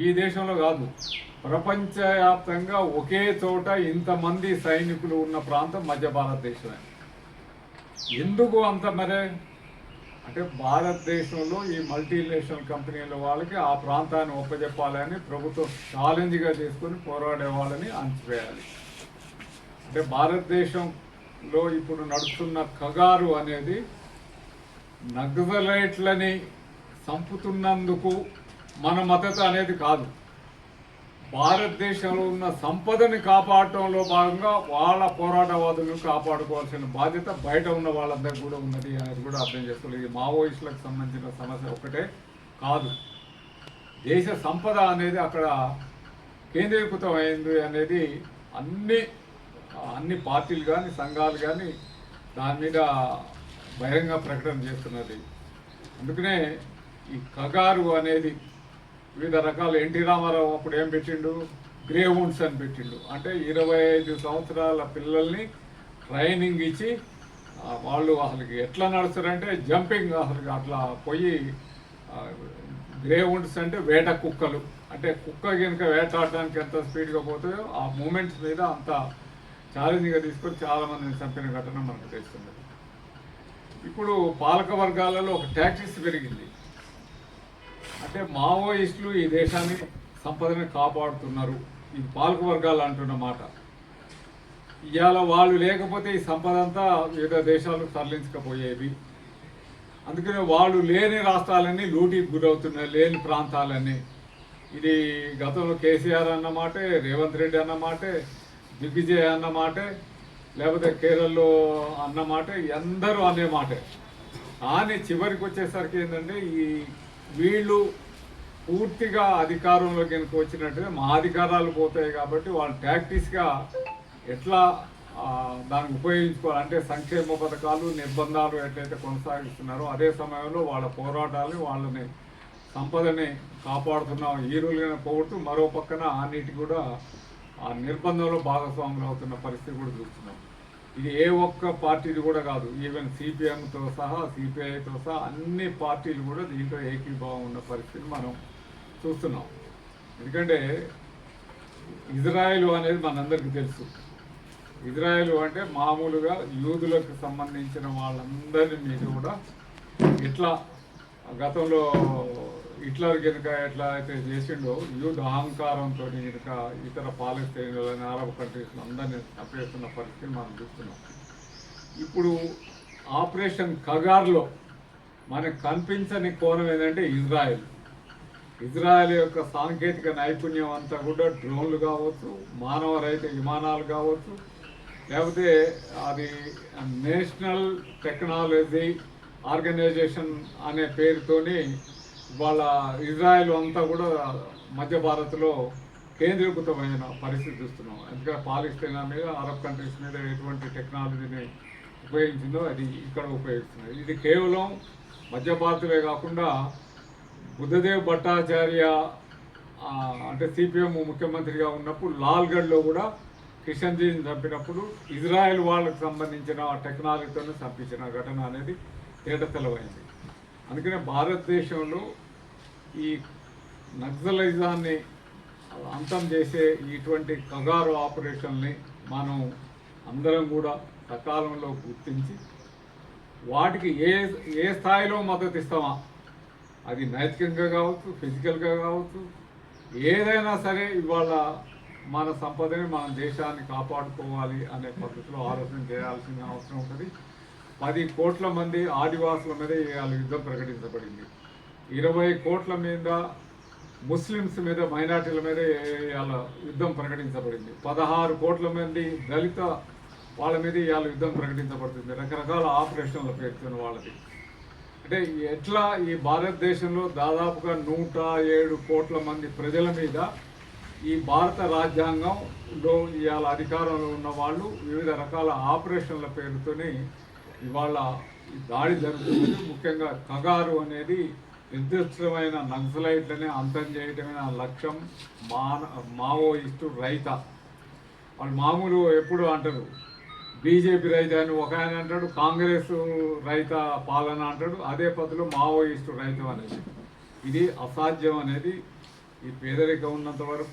ఈ దేశంలో కాదు. ప్రపంచవ్యాప్తంగా ఒకే చోట ఇంతమంది సైనికులు ఉన్న ప్రాంతం మధ్య భారతదేశమే. ఎందుకు అంత మరే? అంటే భారతదేశంలో ఈ మల్టీనేషనల్ కంపెనీల వాళ్ళకి ఆ ప్రాంతాన్ని ఒప్పజెప్పాలని ప్రభుత్వం ఛాలెంజ్గా చేసుకొని పోరాడే వాళ్ళని అంచివేయాలి అంటే భారతదేశంలో ఇప్పుడు నడుస్తున్న కగారు అనేది నగ్జలైట్లని సంపుతున్నందుకు మన మద్దతు అనేది కాదు. భారతదేశంలో ఉన్న సంపదని కాపాడటంలో భాగంగా వాళ్ళ పోరాటవాదులను కాపాడుకోవాల్సిన బాధ్యత బయట ఉన్న వాళ్ళందరికీ కూడా ఉన్నది అనేది కూడా అర్థం చేసుకోలేదు ఇది మావోయిస్టులకు సంబంధించిన సమస్య ఒకటే కాదు. దేశ సంపద అనేది అక్కడ కేంద్రీకృతం అయింది అనేది అన్ని అన్ని పార్టీలు కానీ సంఘాలు కానీ దాని మీద బహిరంగ ప్రకటన చేస్తున్నది. అందుకనే ఈ కగారు అనేది వివిధ రకాల. ఎన్టీ రామారావు అప్పుడు ఏం పెట్టిండు? గ్రే వుండ్స్ అని పెట్టిండు. అంటే ఇరవై ఐదు సంవత్సరాల పిల్లల్ని ట్రైనింగ్ ఇచ్చి వాళ్ళు అసలుకి ఎట్లా నడుస్తారంటే జంపింగ్ అసలు అట్లా పోయి గ్రే వుండ్స్ అంటే వేట కుక్కలు. అంటే కుక్క కనుక వేటాడడానికి ఎంత స్పీడ్గా పోతాయో ఆ మూమెంట్స్ మీద అంత ఛాలెంజ్గా తీసుకొని చాలామందిని చంపిన ఘటన మనకు తెలుస్తుంది. ఇప్పుడు పాలక వర్గాలలో ఒక ట్యాక్సీస్ పెరిగింది. అంటే మావోయిస్టులు ఈ దేశాన్ని సంపదని కాపాడుతున్నారు. ఇది పాలక వర్గాలు అంటున్న మాట. ఇవాళ వాళ్ళు లేకపోతే ఈ సంపద అంతా వివిధ దేశాలకు తరలించకపోయేవి అందుకనే వాళ్ళు లేని రాష్ట్రాలన్నీ లూటీకి గురవుతున్నాయి లేని ప్రాంతాలన్నీ. ఇది గతంలో కేసీఆర్ అన్నమాటే రేవంత్ రెడ్డి అన్నమాటే దిగ్విజయ్ అన్నమాటే లేకపోతే కేరళలో అన్నమాటే అందరూ అనే మాటే. కానీ చివరికి వచ్చేసరికి ఏంటంటే ఈ వీళ్ళు పూర్తిగా అధికారంలో కనుక వచ్చినట్టుగా మా అధికారాలు పోతాయి కాబట్టి వాళ్ళు ప్రాక్టీస్గా ఎట్లా దాన్ని ఉపయోగించుకోవాలి? అంటే సంక్షేమ పథకాలు నిర్బంధాలు ఎట్లయితే కొనసాగిస్తున్నారో అదే సమయంలో వాళ్ళ పోరాటాలు వాళ్ళని సంపదని కాపాడుతున్నాం హీరోలుగా పోగొడుతూ మరో పక్కన అన్నిటి కూడా ఆ నిర్బంధంలో భాగస్వాములు అవుతున్న పరిస్థితి కూడా చూస్తున్నాం. ఇది ఏ ఒక్క పార్టీది కూడా కాదు. ఈవెన్ సిపిఎంతో సహా సిపిఐతో సహా అన్ని పార్టీలు కూడా దీంట్లో ఏకీభావం ఉన్న పరిస్థితిని మనం చూస్తున్నాం. ఎందుకంటే ఇజ్రాయెల్ అనేది మనందరికీ తెలుసు. ఇజ్రాయెల్ అంటే మామూలుగా యూదులకు సంబంధించిన వాళ్ళందరి మీద కూడా ఇట్లా గతంలో హిట్లర్ కనుక ఎట్లా అయితే చేసిండో యూద్ అహంకారంతో కనుక ఇతర పాలస్తీన్లని అరబ్ కంట్రీస్ అందరినీ చంపేస్తున్న పరిస్థితి మనం చూస్తున్నాం. ఇప్పుడు ఆపరేషన్ కగార్లో మనకు కనిపించని కోణం ఏంటంటే ఇజ్రాయెల్. ఇజ్రాయెల్ యొక్క సాంకేతిక నైపుణ్యం అంతా కూడా డ్రోన్లు కావచ్చు మానవ రహిత విమానాలు కావచ్చు లేకపోతే అది నేషనల్ టెక్నాలజీ ఆర్గనైజేషన్ అనే పేరుతోని వాళ్ళ ఇజ్రాయెల్ అంతా కూడా మధ్య భారత్లో కేంద్రీకృతమైన పరిస్థితి చూస్తున్నాం. ఎందుకంటే పాలిస్తీనా మీద అరబ్ కంట్రీస్ మీద ఎటువంటి టెక్నాలజీని ఉపయోగించిందో అది ఇక్కడ ఉపయోగిస్తున్నారు. ఇది కేవలం మధ్య భారత్లే కాకుండా బుద్ధదేవ్ భట్టాచార్య అంటే సిపిఎం ముఖ్యమంత్రిగా ఉన్నప్పుడు లాల్గఢ్లో కూడా కిషన్జీని చంపినప్పుడు ఇజ్రాయెల్ వాళ్ళకు సంబంధించిన టెక్నాలజీతో చంపించిన ఘటన అనేది తేటతెలమైంది. అందుకనే భారతదేశంలో ఈ నక్సలైజాన్ని అంతం చేసే ఇటువంటి కగారు ఆపరేషన్ని మనం అందరం కూడా సకాలంలో గుర్తించి వాటికి ఏ ఏ స్థాయిలో మద్దతు ఇస్తామా? అది నైతికంగా కావచ్చు ఫిజికల్గా కావచ్చు ఏదైనా సరే ఇవాళ మన సంపదని మన దేశాన్ని కాపాడుకోవాలి అనే పద్ధతిలో ఆలోచన చేయాల్సిన అవసరం ఉంటుంది. పది కోట్ల మంది ఆదివాసుల మీద ఇవాళ యుద్ధం ప్రకటించబడింది. ఇరవై కోట్ల మీద ముస్లిమ్స్ మీద మైనార్టీల మీద ఇవాళ యుద్ధం ప్రకటించబడింది. పదహారు కోట్ల మంది దళిత వాళ్ళ మీద ఇవాళ యుద్ధం ప్రకటించబడుతుంది. రకరకాల ఆపరేషన్ల పేరుతున్న వాళ్ళది. అంటే ఎట్లా ఈ భారతదేశంలో దాదాపుగా నూట ఏడు కోట్ల మంది ప్రజల మీద ఈ భారత రాజ్యాంగంలో ఇవాళ అధికారంలో ఉన్న వాళ్ళు వివిధ రకాల ఆపరేషన్ల పేరుతోని ఇవాళ దాడి జరుగుతుంది. ముఖ్యంగా కగారు అనేది నిర్దిష్టమైన నక్సలైట్లని అంతం చేయటమే నా లక్ష్యం. మాన మావోయిస్టు రైత. వాళ్ళు మామూలు ఎప్పుడు అంటారు. బీజేపీ రైత అని ఒక ఆయన అంటాడు కాంగ్రెస్ రైత పాలన అంటాడు అదే పద్ధతిలో మావోయిస్టు రైతం అనేది. ఇది అసాధ్యం అనేది ఈ పేదరికం ఉన్నంత వరకు